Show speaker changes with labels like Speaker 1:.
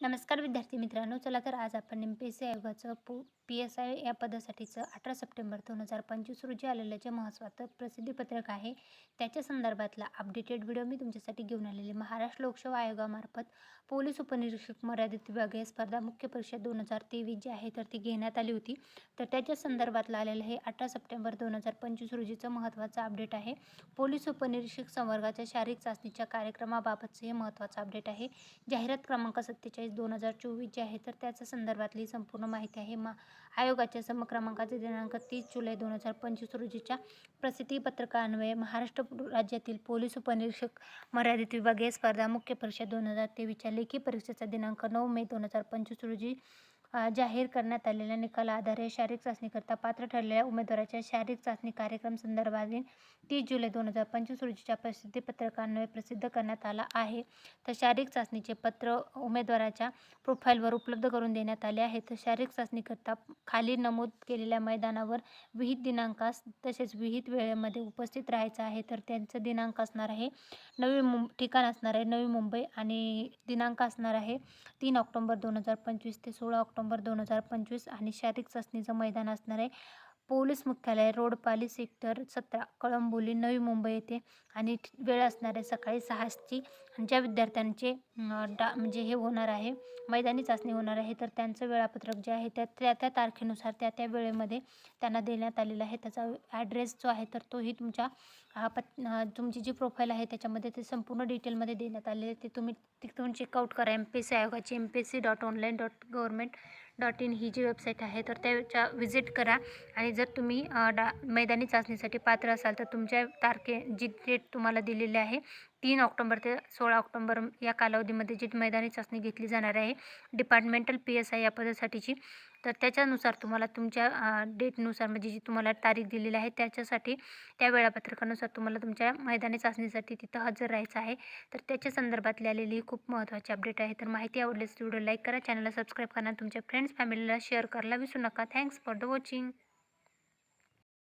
Speaker 1: नमस्कार विद्यार्थी मित्रांनो चला तर आज आपण एम पी एस सी आयोगाचं पो पी एस आय या पदासाठीचं अठरा सप्टेंबर दोन हजार पंचवीस रोजी आलेलं जे महत्त्वाचं प्रसिद्धीपत्रक आहे त्याच्या संदर्भातला अपडेटेड व्हिडिओ मी तुमच्यासाठी घेऊन आलेले महाराष्ट्र लोकसेवा आयोगामार्फत पोलीस उपनिरीक्षक मर्यादित विभागीय स्पर्धा मुख्य परीक्षा दोन हजार तेवीस जी आहे तर ती घेण्यात आली होती. तर त्याच्या संदर्भातला आलेलं हे अठरा सप्टेंबर दोन हजार पंचवीस रोजीचं महत्त्वाचं अपडेट आहे. पोलीस उपनिरीक्षक संवर्गाच्या शारीरिक चाचणीच्या कार्यक्रमाबाबतचं हे महत्त्वाचं अपडेट आहे. जाहिरात क्रमांक सत्तेचाळीस दोन हजार चोवीस जे आहे तर त्याच्या संदर्भातली संपूर्ण माहिती आहे. मा आयोगाच्या समक्रमांकाचे दिनांक तीस जुलै दोन हजार पंचवीस रोजीच्या प्रसिद्धीपत्रकान्वये महाराष्ट्र राज्यातील पोलीस उपनिरीक्षक मर्यादित विभागीय स्पर्धा मुख्य परीक्षा दोन हजार तेवीसच्या लेखी परीक्षेचा दिनांक नऊ मे दोन हजार पंचवीस रोजी जाहीर करण्यात आलेल्या निकालाआधारे शारीरिक चाचणीकरता पात्र ठरलेल्या उमेदवाराच्या शारीरिक चाचणी कार्यक्रम संदर्भातील तीस जुलै दोन हजार पंचवीस रोजीच्या प्रसिद्धीपत्रकान्वये प्रसिद्ध करण्यात आला आहे. तर शारीरिक चाचणीचे पत्र उमेदवाराच्या प्रोफाईलवर उपलब्ध करून देण्यात आले आहे. तर शारीरिक चाचणीकरता खाली नमूद केलेल्या मैदानावर विहित दिनांकास तसेच विहित वेळेमध्ये उपस्थित राहायचं आहे तर त्यांचं दिनांक असणार आहे नवी मुं ठिकाण असणार आहे नवी मुंबई आणि दिनांक असणार आहे तीन ऑक्टोंबर दोन हजार पंचवीस ते सोळा ऑक्टोंबर दोन हजार पंचवीस आणि शारीरिक चाचणीचं मैदान असणार आहे. पोलीस मुख्यालय रोड पाली सेक्टर सतरा कळंबोली नवी मुंबई येथे आणि वेळ असणारे सकाळी सहाची ज्या विद्यार्थ्यांचे डा म्हणजे हे होणार आहे मैदानी चाचणी होणार आहे तर त्यांचं वेळापत्रक जे आहे त्या त्या त्या तारखेनुसार त्या त्या वेळेमध्ये त्यांना देण्यात आलेला आहे त्याचा ॲड्रेस जो आहे तर तोही तुमच्या हा पत तुमची जी प्रोफाईल आहे त्याच्यामध्ये ते संपूर्ण डिटेलमध्ये देण्यात आलेले आहे. ते तुम्ही तिथून चेकआउट करा एम पी एस सी आयोगाची M P S C dot online dot government dot in ही जी वेबसाईट आहे तर त्याच्या व्हिजिट करा. आणि जर तुम्ही डा मैदानी चाचणीसाठी पात्र असाल तर तुमच्या तारखे जी डेट तुम्हाला दिलेली आहे तीन ऑक्टोंबर ते सोळा ऑक्टोंबर या कालावधीमध्ये जी मैदानी चाचणी घेतली जाणार आहे डिपार्टमेंटल पी एस आय या पदासाठीची. तर त्याच्यानुसार तुम्हाला तुमच्या डेटनुसार म्हणजे जी तुम्हाला तारीख दिलेली आहे त्याच्यासाठी त्या वेळापत्रकानुसार तुम्हाला तुमच्या मैदानी चाचणीसाठी तिथं हजर राहायचं आहे. तर त्याच्या संदर्भातली आलेली ही खूप महत्त्वाची अपडेट आहे. तर माहिती आवडल्यास व्हिडिओ लाईक करा चॅनलला सबस्क्राईब करा तुमच्या फ्रेंड्स फॅमिलीला शेअर करायला विसरू नका. Thanks for the watching